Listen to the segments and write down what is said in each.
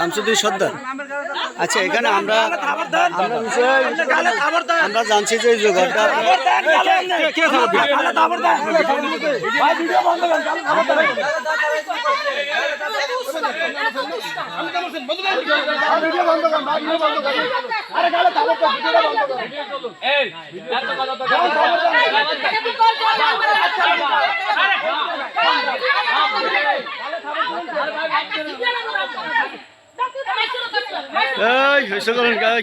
শামসুদ্দিন সর্দার। আচ্ছা এখানে আমরা আমরা জানছি যে এই যে ঘরটা আপনার- এই হয়েছে করেন গাই।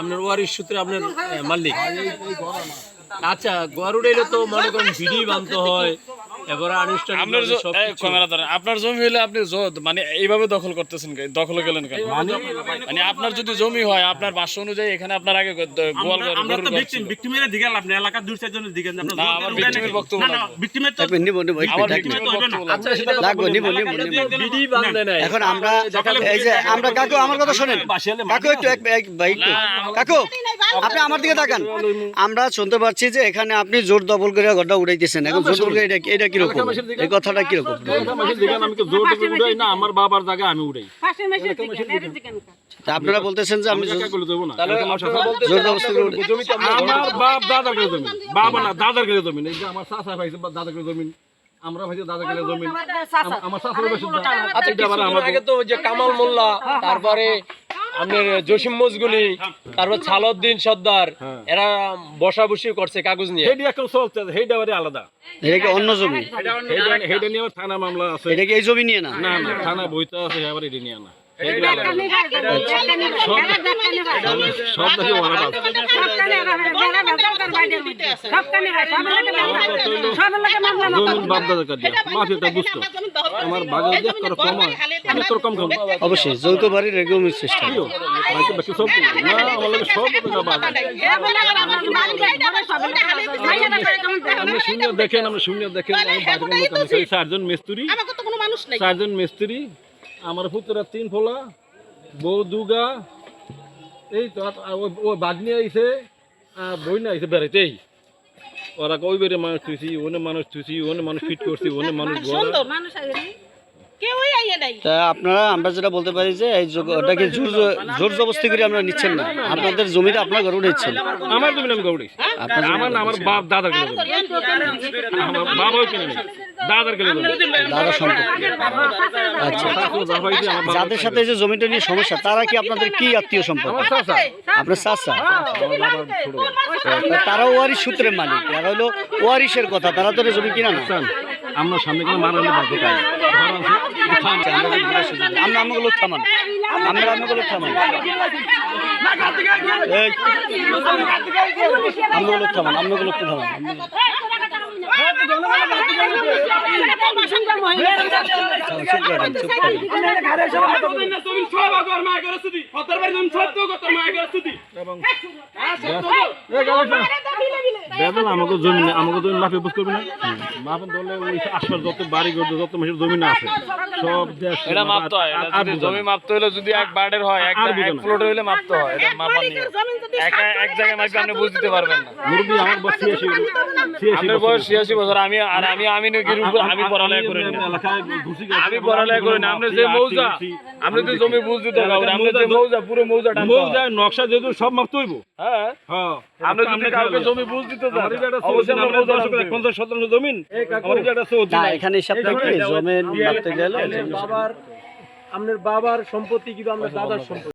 আপনার ওয়ারিশ সূত্রে আপনার মালিক আচ্ছা গরুড় এলে তো মনে করেন ভিডি বানতে হয় এবারে আনুষ্ঠানিক আপনার ক্যামেরা ধরেন আপনার জমি হলে আপনি মানে এইভাবে দখল করতেছেন? দখলে গেলেন কেন? মানে আপনার যদি জমি হয় আপনার ভাষ্য অনুযায়ী এখানে আপনার আগে গোয়াল ঘর- আমরা তো ভিকটিম ভিকটিমের দিগাল আপনি এলাকার দুই চারজনের দিগাল আপনি না, আমার victim-এর বক্তব্য না না ভিকটিমের তো নিব নিব আমার থাকবে। victim-এর বক্তব্য লাগবে। আচ্ছা সেটা লাগবে নিব নিব নিব ভিডি বান্ধে এখন আমরা এই যে আমরা কাকু আমার কথা শোনেন। কাকু একটু এক এক ভাই একটু। কাকু আপনি আমার দিকে তাকান। আমরা শুনতে পাচ্ছি যে এখানে আপনি জোর দবল করে ঘরটা উড়াইতেছেন এখন জোর দবল করে এটা এটা কীরকম? এই কথাটা কীরকম? আমার বাবার জায়গা আমি উড়াই। আপনারা বলতেছেন যে আমি আমার বাপ দাদার করে জমিন বাবা না দাদার করে জমিন এই যে আমার চাচা ভাইছে দাদার করে জমিন আমরা ভাইছে দাদার করে জমিন আমার চাচার ভাইছে আচ্ছা আবার আগে তো যে কামাল মোল্লা তারপরে আপনার জসিম মজগুলি তারপর ছালউদ্দিন সর্দার এরা বসাবসি করছে কাগজ নিয়ে। হেডি এখন চলছে হেডি আবার আলাদা। এটা কি অন্য জমি? হেডি হেডি নিয়ে থানা মামলা আছে। এটা কি এই জমি নিয়ে না? না থানা বইতে আছে আবার এডি নিয়ে না। হয় অবশ্যই যৌথ বাড়ির এরকমই চেষ্টা বাকি বাকি সব না আমার শূন্য দেখেন দেখেন চারজন মিস্ত্রি আমাকে তো কোনো মানুষ নাই চারজন মিস্ত্রি আমার পুত্রের তিন ফোলা, বউ দুগা, এই তো ওই বাগনি আইছে, আর বই না আইছে বেড়াইতেই ওরা কই বেড়ে মানুষ থুইছি ওনে মানুষ থুইছি ওনে মানুষ ফিট করছি, ওনে মানুষ কেউই আইয়ে নাই তা আপনারা আমরা যেটা বলতে পারি যে এই ওটাকে জোর জোর জবস্তি করে আমরা নিচ্ছেন না আপনাদের জমিটা আপনার ঘরে উঠেছেন আমার জমি আমি গৌড়ি আপনার জমি আমার না আমার বাপ দাদার গেলে জমি আমার বাবাও কিনে নেই দাদার গেলে জমি দাদা সম্পর্কে আচ্ছা শাশুড়ি বাবা হইছে আমার বাবা যাদের সাথে এই যে জমিটা নিয়ে সমস্যা তারা কি আপনাদের কি আত্মীয় সম্পর্ক আমার চাচা আপনার চাচা আমার বাবার ছোট ভাই। তা তারাও ওয়ারিশ সূত্রের মালিক তারা হলো ওয়ারিশের কথা তারা তো জমি কিনা না আমরা সামনে কোনো মারালে বাধ্য পাই আমরা কি ঘুরে এসেছি? আমরা আমাগুলো থামান আমরা চুপ বেদন আমাকে জমি আমাকে জমি মাফে বুঝ করবি না? মাফে ধরলে ওই আশপাশ যত বাড়ি ঘর যত মাসের জমি না আছে সব এটা মাপতে হয়। জমি মাপতে হলে যদি এক বার্ডের হয় এক এক। ফ্লোটে হলে মাপতে হয় এটা মাপা নিয়ে। এক এক জায়গায় মাপলে আপনি বুঝ দিতে পারবেন না। মুরব্বী আমার বয়স ছিয়াশি আপনার বয়স ছিয়াশি বছর আমি আর আমি আমি নাকি আমি পড়ালেখা করি না। আমি পড়ালেখা করি না। আপনি যে মৌজা আপনি তো জমি বুঝ দিতে হবে আপনি যে মৌজা পুরো মৌজা টানতে হয়। মৌজা নকশা যেহেতু সব মাপতে হইব। হ্যাঁ। হ্যাঁ। আপনি যদি কাউকে জমি বুঝ দিতে পঞ্চাশ শতাংশ জমিন এখানে হিসাবটা কি বাবার আপনার বাবার সম্পত্তি কিন্তু আমরা দাদার সম্পত্তি।